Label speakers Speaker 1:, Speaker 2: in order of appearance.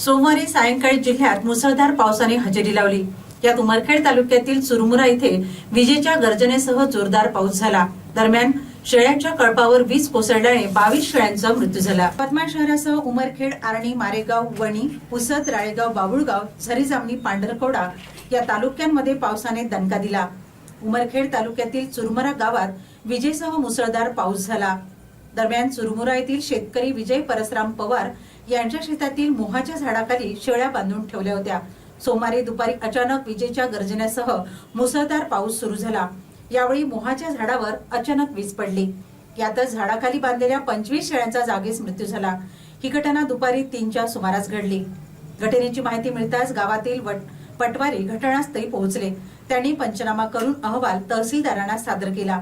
Speaker 1: सोमवारी सायंकाळी जिल्ह्यात मुसळधार पावसाने हजेरी लावली. यात उमरखेड तालुक्यातील चुरमुरा इथे विजेच्या गर्जनेसह जोरदार पाऊस झाला. दरम्यान शेळ्यांच्या कळपावर वीज कोसळल्याने बावीस शेळ्यांचा मृत्यू झाला. यवतमाळ शहरासह उमरखेड आर्णी मारेगाव वणी पुसद राळेगाव बाबुळगाव झरीजामणी पांढरकोडा या तालुक्यांमध्ये पावसाने दणका दिला. उमरखेड तालुक्यातील चुरमुरा गावात विजेसह मुसळधार पाऊस झाला. दरम्यान चुरमुरा येथील शेतकरी विजय परसराम पवार यांच्या शेतातील मोहाच्या झाडाखाली शेळ्या बांधून ठेवल्या होत्या. सोमवारी दुपारी अचानक विजेच्या गर्जनेसह मुसळधार पाऊस सुरू झाला. यावेळी मोहाच्या झाडावर अचानक वीज पडली. यातच झाडाखाली बांधलेल्या पंचवीस शेळ्यांचा जागीच मृत्यू झाला. ही घटना दुपारी तीनच्या सुमारास घडली. घटनेची माहिती मिळताच गावातील पटवारी घटनास्थळी पोहोचले. त्यांनी पंचनामा करून अहवाल तहसीलदारांना सादर केला.